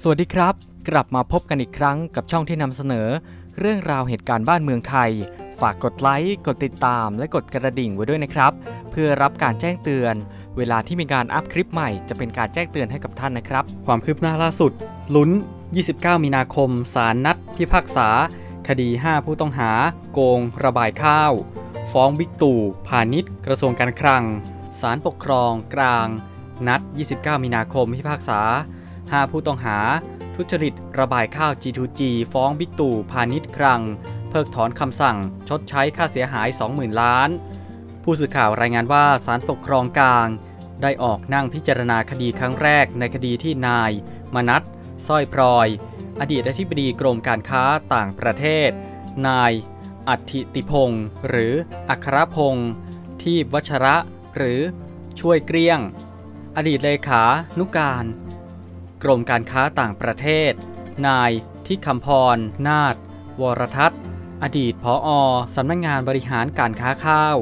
สวัสดีครับ กลับมาพบกันอีกครั้งกับช่องที่นำเสนอ เรื่องราวเหตุการณ์บ้านเมืองไทย ฝากกดไลค์กดติดตาม และกดกระดิ่งไว้ด้วยนะครับ เพื่อรับการแจ้งเตือน เวลาที่มีการอัพคลิปใหม่จะเป็นการแจ้งเตือนให้กับท่านนะครับ ความคืบหน้าล่าสุด ลุ้น 29 มีนาคมศาลนัด พิพากษา คดี 5 ผู้ต้องหา โกง ระบายข้าว ฟ้องบิ๊กตู่พาณิชย์กระทรวงการคลังศาลปกครองกลาง นัด 29 มีนาคมพิพากษา 5 ผู้ต้องหา ทุจริต ระบายข้าว G2G ฟ้องบิ๊กตู่พาณิชย์คลัง เพิกถอนคำสั่ง ชดใช้ค่าเสียหาย 20,000 ล้าน ผู้สื่อข่าวรายงานว่าศาลปกครองกลาง ได้ออกนั่งพิจารณาคดีครั้งแรกในคดีที่นาย มนัทสร้อยพลอย อดีตอธิบดีกรมการค้าต่างประเทศ นายอัฐิติพงศ์หรืออัครพงศ์ที่วัชระ หรือช่วยเกลี้ยง อดีตเลขานุการ กรมการค้าต่างประเทศ นายทิคำพร นาฏวรทัศน์ อดีตผออสำนักงงานบริหารการค้าข้าว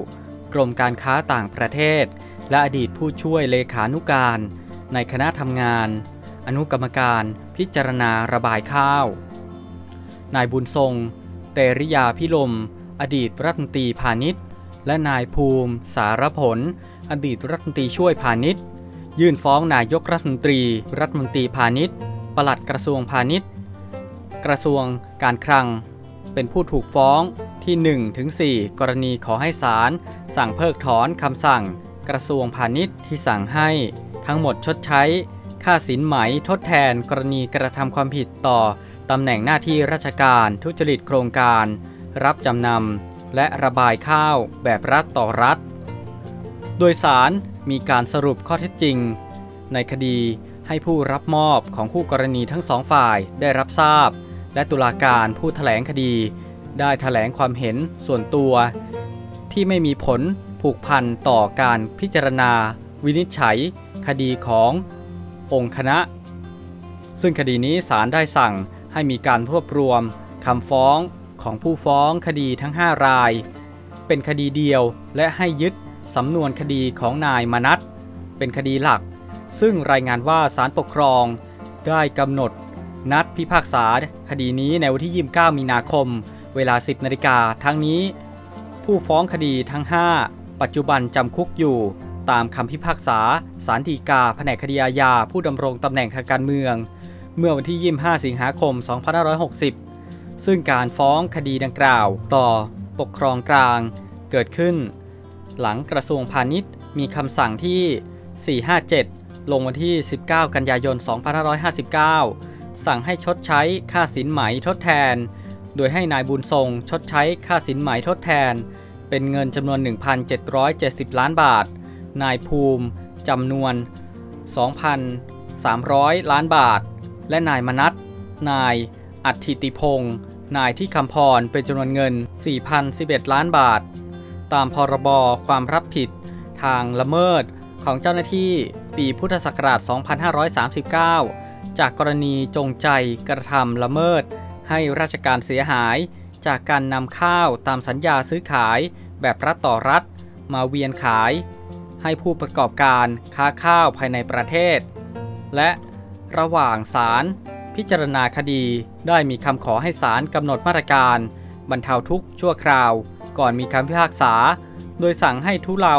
กรมการค้าต่างประเทศ และอดีตผู้ช่วยเลขานุการ ในคณะทำงาน อนุกรรมการพิจารณาระบายข้าว นายบุญทรง เตริยาพิลม อดีตรัฐมนตรีพาณิชย์ และนายภูมิ สารผล อดีตรัฐมนตรีช่วยพาณิชย์ ยื่นฟ้องนายกรัฐมนตรี รัฐมนตรีพาณิชย์ ปลัดกระทรวงพาณิชย์ กระทรวงการคลัง เป็นผู้ถูกฟ้องที่1ถึง4กรณีขอให้ศาลสั่งเพิกถอนคำสั่ง กระทรวงพาณิชย์ที่สั่งให้ทั้งหมดชดใช้ ค่าสินไหมทดแทนกรณีกระทำความผิดต่อตำแหน่งหน้าที่ราชการทุจริตโครงการ รับจำนำและระบายข้าวแบบรัฐต่อรัฐ โดยสาร มีการสรุปข้อเท็จจริง ในคดีให้ผู้รับมอบของคู่กรณีทั้งสองฝ่ายได้รับทราบ และตุลาการผู้แถลงคดี ได้แถลงความเห็นส่วนตัว ที่ไม่มีผลผูกพันต่อการพิจารณา วินิจฉัย คดีขององค์คณะ ซึ่งคดีนี้ศาลได้สั่งให้มีการรวบรวมคำฟ้องของผู้ฟ้องคดีทั้ง 5 ราย เป็นคดีเดียวและให้ยึด สำนวนคดีของนายมนัทเป็นคดีหลัก ซึ่งรายงานว่าศาลปกครองได้กำหนด นัดพิพากษาคดีนี้ในวันที่ 29 มีนาคม เวลา 10 นาฬิกาทั้งนี้ ผู้ฟ้องคดีทั้ง 5 ปัจจุบันจำคุกอยู่ ตามคำพิพากษาสารดีกาแผนกคดีอาญาผู้ดำรงตำแหน่งทางการเมือง เมื่อวันที่ 25 สิงหาคม 2560 ซึ่งการฟ้องคดีดังกล่าว ต่อปกครองกลางเกิดขึ้น หลังกระทรวงพาณิชย์ มีคำสั่งที่ 457 ลงวันที่ 19 กันยายน 2559 สั่งให้ชดใช้ค่าสินไหมทดแทน โดยให้นายบุญทรงชดใช้ค่าสินไหมทดแทน เป็นเงินจำนวน 1,770 ล้านบาท นายภูมิจำนวน 2,300 ล้านบาท และนายมนัทนายอัฐิติพงศ์นายที่คำพรเป็นจำนวนเงิน 4,011 ล้านบาท ตามพรบความรับผิดทางละเมิดของเจ้าหน้าที่ปีพุทธศักราช 2539 จากกรณีจงใจกระทำละเมิด ให้ราชการเสียหาย จากการนำข้าวตามสัญญาซื้อขายแบบรัฐต่อรัฐ มาเวียนขาย ให้ผู้ประกอบการค้าข้าวภายในประเทศ และระหว่างศาลพิจารณาคดีได้มีคำขอให้ศาลกำหนดมาตรการ บรรเทาทุกข์ชั่วคราว ก่อนมีคำพิพากษา โดยสั่งให้ทุเลา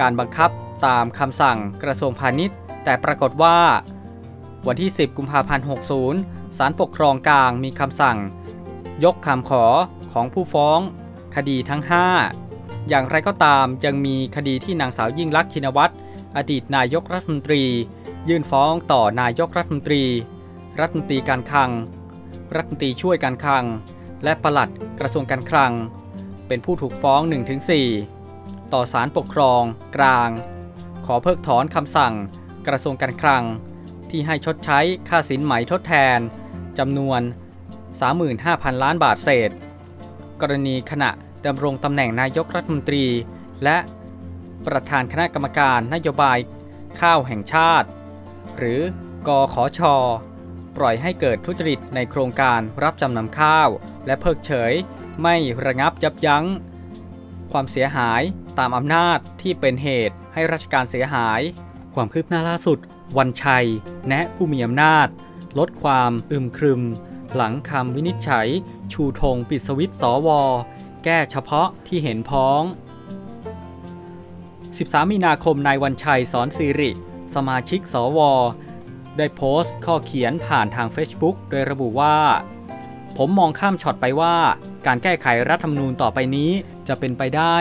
การบังคับตามคำสั่งกระทรวงพาณิชย์ แต่ปรากฏว่า วันที่ 10 กุมภาพันธ์ 60 ศาลปกครองกลางมีคำสั่ง ยกคำขอของผู้ฟ้อง คดีทั้ง 5 อย่างไรก็ตามยังมีคดีที่นางสาวยิ่งลักษณ์ชินวัตรอดีตนายกรัฐมนตรี ยื่นฟ้องต่อนายกรัฐมนตรี รัฐมนตรีการคลัง รัฐมนตรีช่วยการคลัง และปลัดกระทรวงการคลัง เป็นผู้ถูกฟ้อง 1-4 ต่อศาลปกครอง กลาง ขอเพิกถอนคำสั่ง กระทรวงการคลัง ที่ให้ชดใช้ค่าสินไหมทดแทนจำนวน 35,000 ล้านบาทเศษ กรณีขณะดำรงตำแหน่งนายกรัฐมนตรี และประธานคณะกรรมการนโยบายข้าวแห่งชาติ หรือกอขอชอปล่อยให้เกิดทุจริตในโครงการรับจำนำข้าว และเพิกเฉย ไม่ระงับยับยั้ง ความเสียหายตามอำนาจที่เป็นเหตุให้ราชการเสียหาย ความคืบหน้าล่าสุด วันชัย แนะผู้มีอำนาจ ลดความอึมครึม หลังคำวินิจฉัย ชูธงปิดสวิตช์สว แก้เฉพาะที่เห็นพ้อง 13 มีนาคมนายวันชัยสอนสิริ สมาชิกสว ได้โพสต์ข้อเขียนผ่านทาง Facebook โดยระบุว่า ผมมองข้ามช็อตไปว่า การแก้ไขรัฐธรรมนูญต่อไปนี้จะเป็นไปได้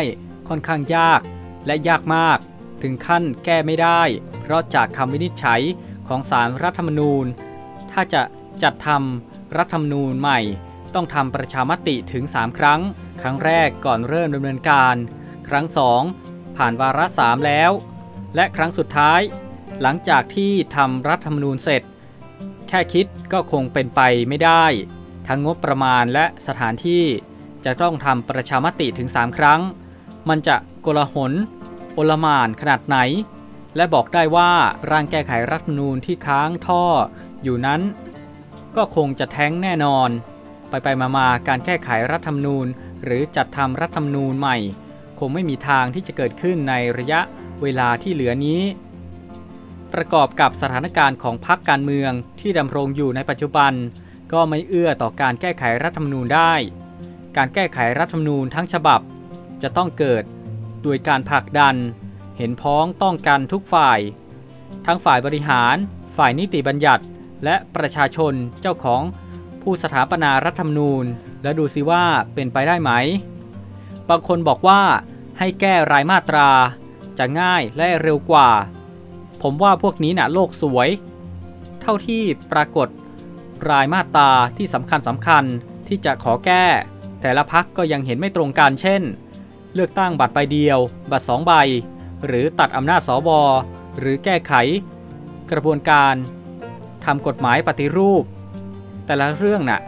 ค่อนข้างยาก และยากมาก ถึงขั้นแก้ไม่ได้ เพราะจากคำวินิจฉัยของศารรัฐธรรมนูญ ถ้าจะจัดทำรัฐธรรมนูญใหม่ ต้องทำประชามติถึง 3 ครั้ง ครั้งแรกก่อนเริ่มดำเนินการ ครั้ง 2 ผ่านวาระ3แล้ว และครั้งสุดท้าย หลังจากที่ทำรัฐธรรมนูญเสร็จ แค่คิดก็คงเป็นไปไม่ได้ ทั้งงบประมาณและสถานที่จะต้องทำประชามติถึง 3 ครั้ง มันจะโกลาหลโอลมานขนาดไหน และบอกได้ว่าร่างแก้ไขรัฐธรรมนูญที่ค้างท่ออยู่นั้น ก็คงจะแท้งแน่นอน ไปไปมามาการแก้ไขรัฐธรรมนูญ หรือจัดทำรัฐธรรมนูญใหม่ คงไม่มีทางที่จะเกิดขึ้นในระยะเวลาที่เหลือนี้ ประกอบกับสถานการณ์ของพรรคการเมืองที่ดำรงอยู่ในปัจจุบัน ก็ไม่เอื้อต่อการแก้ไขรัฐธรรมนูญได้ การแก้ไขรัฐธรรมนูญทั้งฉบับ จะต้องเกิดโดยการผลักดัน เห็นพ้องต้องกันทุกฝ่าย ทั้งฝ่ายบริหาร ฝ่ายนิติบัญญัติ และประชาชนเจ้าของผู้สถาปนารัฐธรรมนูญ แล้วดูซิว่าเป็นไปได้ไหม บางคนบอกว่าให้แก้รายมาตรา จะง่ายและเร็วกว่า ผมว่าพวกนี้น่ะโลกสวย เท่าที่ปรากฏ รายมาตราที่สำคัญสำคัญที่จะขอแก้ แต่ละพักก็ยังเห็นไม่ตรงกันเช่น เลือกตั้งบัตรใบเดียว บัตรสองใบ หรือตัดอำนาจสวหรือแก้ไข กระบวนการทำกฎหมายปฏิรูป แต่ละเรื่องน่ะ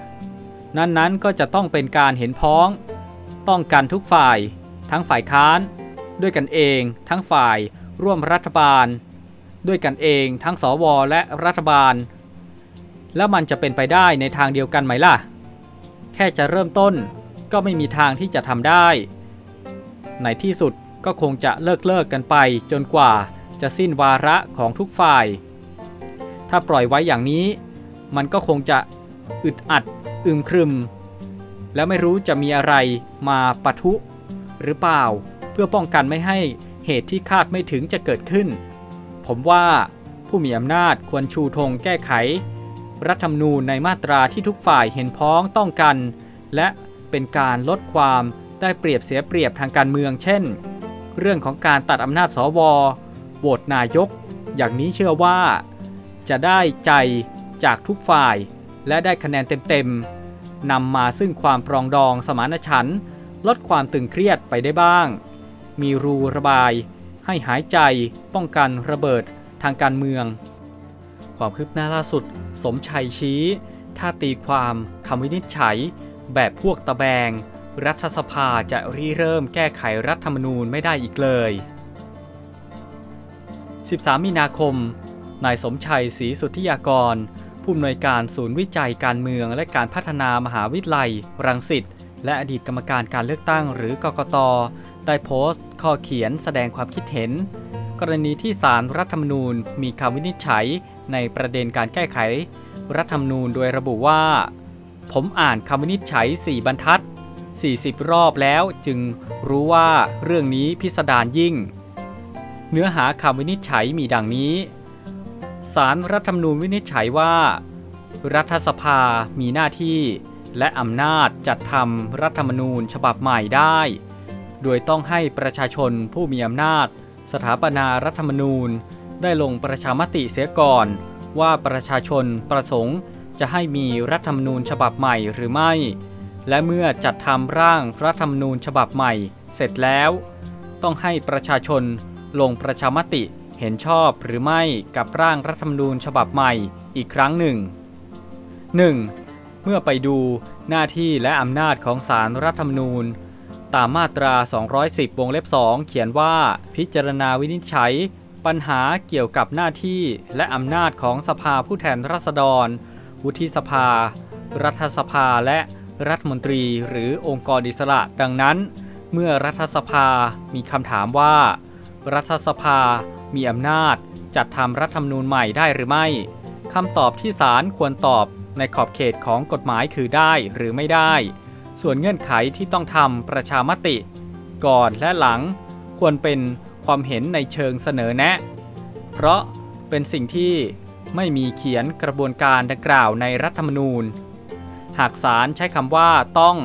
นั้นๆก็จะต้องเป็นการเห็นพ้อง ต้องกันทุกฝ่าย ทั้งฝ่ายค้าน ด้วยกันเอง ทั้งฝ่ายร่วมรัฐบาล ด้วยกันเอง ทั้งสวและรัฐบาล แล้วมันจะเป็นไปได้ในทางเดียวกันไหมล่ะ แค่จะเริ่มต้นก็ไม่มีทางที่จะทำได้ ในที่สุดก็คงจะเลิกเลิกกันไปจนกว่าจะสิ้นวาระของทุกฝ่าย ถ้าปล่อยไว้อย่างนี้ มันก็คงจะอึดอัดอึมครึม แล้วไม่รู้จะมีอะไรมาปะทุหรือเปล่า เพื่อป้องกันไม่ให้เหตุที่คาดไม่ถึงจะเกิดขึ้น ผมว่าผู้มีอำนาจควรชูธงแก้ไข รัฐธรรมนูญในมาตราที่ทุกฝ่ายเห็นพ้องต้องกัน และเป็นการลดความได้เปรียบเสียเปรียบทางการเมือง เช่น เรื่องของการตัดอำนาจสวโหวตนายก อย่างนี้เชื่อว่า จะได้ใจจากทุกฝ่าย และได้คะแนนเต็มๆนำมาซึ่งความปรองดองสมานฉันท์ลดความตึงเครียดไปได้บ้าง มีรูระบาย ให้หายใจป้องกันระเบิดทางการเมือง ความคืบหน้าล่าสุด สมชัยชี้ ถ้าตีความคำวินิจฉัย แบบพวกตะแบง รัฐสภาจะรีเริ่มแก้ไขรัฐธรรมนูญไม่ได้อีกเลย 13 มีนาคม นายสมชัยศรีสุทธิยากร ผู้อำนวยการศูนย์วิจัยการเมืองและการพัฒนามหาวิทยาลัย รังสิต และอดีตกรรมการการเลือกตั้งหรือกกต ได้โพสต์ ข้อเขียนแสดงความคิดเห็น กรณีที่สารรัฐธรรมนูญมีคำวินิจฉัยในประเด็นการแก้ไข รัฐธรรมนูญโดยระบุว่า ผมอ่านคำวินิจฉัย 4 บรรทัด 40 รอบแล้วจึงรู้ว่าเรื่องนี้พิสดารยิ่ง เนื้อหาคำวินิจฉัยมีดังนี้ สารรัฐธรรมนูญวินิจฉัยว่า รัฐสภามีหน้าที่ และอำนาจจัดทำรัฐธรรมนูญฉบับใหม่ได้ โดยต้องให้ประชาชนผู้มีอำนาจ สถาปนารัฐธรรมนูญ ได้ลงประชามติเสียก่อน ว่าประชาชนประสงค์จะให้มีรัฐธรรมนูญฉบับใหม่หรือไม่ และเมื่อจัดทำร่างรัฐธรรมนูญฉบับใหม่ เสร็จแล้ว ต้องให้ประชาชนลงประชามติเห็นชอบหรือไม่กับร่างรัฐธรรมนูญฉบับใหม่อีกครั้งหนึ่ง 1. เมื่อไปดูหน้าที่และอำนาจของสารรัฐธรรมนูญ ตามมาตรา 210 วงเล็บ 2 เขียนว่าพิจารณาวินิจฉัย ปัญหาเกี่ยวกับหน้าที่และอำนาจของสภาผู้แทนราษฎร วุฒิสภา รัฐสภาและรัฐมนตรีหรือองค์กรอิสระดังนั้น เมื่อรัฐสภามีคำถามว่า รัฐสภามีอำนาจจัดทำรัฐธรรมนูญใหม่ได้หรือไม่คำตอบที่ศาลควรตอบในขอบเขตของกฎหมายคือได้หรือไม่ได้ ส่วนเงื่อนไขที่ต้องทำประชามติ ก่อนและหลังควรเป็นความเห็นในเชิงเสนอแนะ เพราะเป็นสิ่งที่ไม่มีเขียนกระบวนการดังกล่าวในรัฐธรรมนูญ หากศาลใช้คำว่าต้อง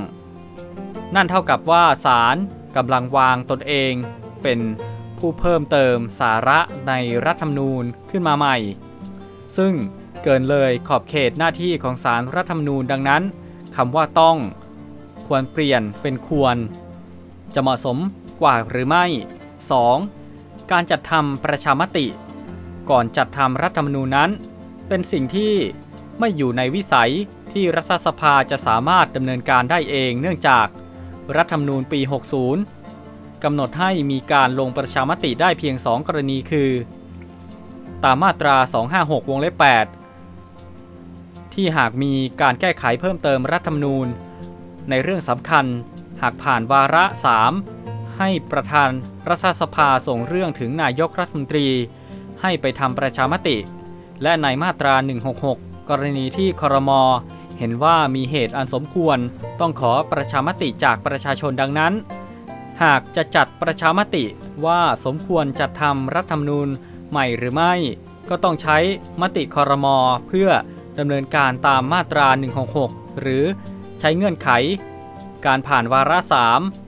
นั่นเท่ากับว่าศาลกำลังวางตนเอง เป็นผู้เพิ่มเติมสาระในรัฐธรรมนูญขึ้นมาใหม่ ซึ่งเกินเลยขอบเขตหน้าที่ของศาลรัฐธรรมนูญดังนั้นคำว่าต้อง ควรเปลี่ยนเป็นควร จะเหมาะสมกว่าหรือไม่ 2. การจัดทำประชามติ ก่อนจัดทำรัฐธรรมนูญนั้น เป็นสิ่งที่ไม่อยู่ในวิสัยที่รัฐสภาจะสามารถดำเนินการได้เองเนื่องจากรัฐธรรมนูญปี 60 กำหนดให้มีการลงประชามติได้เพียง 2 กรณีคือ ตามมาตรา 256 วงเล็บ 8 ที่หากมีการแก้ไขเพิ่มเติมรัฐธรรมนูญ ในเรื่องสำคัญ หากผ่านวาระ 3 ให้ประธานรัฐสภาส่งเรื่องถึงนายกรัฐมนตรี ให้ไปทำประชามติ และในมาตรา 166 กรณีที่ครมเห็นว่ามีเหตุอันสมควร ต้องขอประชามติจากประชาชนดังนั้น หากจะจัดประชามติว่าสมควรจัดทำรัฐธรรมนูญใหม่หรือไม่ ก็ต้องใช้มติครมเพื่อดำเนินการตามมาตรา 166 หรือ ใช้เงื่อนไข การผ่านวาระ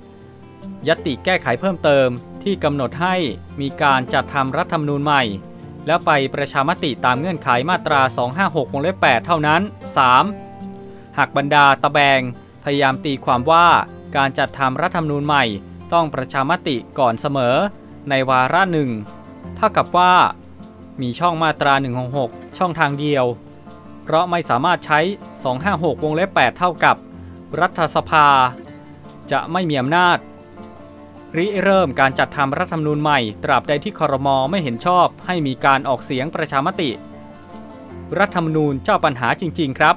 3 ยติแก้ไขเพิ่มเติมที่กำหนดให้มีการจัดทำรัฐธรรมนูญใหม่ แล้วไปประชามติตามเงื่อนไขมาตรา 256วงเล็บ8เท่านั้น 3. หากบรรดาตะแบง พยายามตีความว่าการจัดทำรัฐธรรมนูญใหม่ ต้องประชามติก่อนเสมอ ในวาระหนึ่งเท่ากับว่า มีช่องมาตรา 166 ช่องทางเดียว เพราะไม่สามารถใช้ 256 วงเล็บ 8 เท่ากับ รัฐสภา จะไม่มีอำนาจ ริเริ่มการจัดทำรัฐธรรมนูญใหม่ ตราบใดที่คอรมอไม่เห็นชอบให้มีการออกเสียงประชามติ รัฐธรรมนูญเจ้าปัญหาจริง ๆ ครับ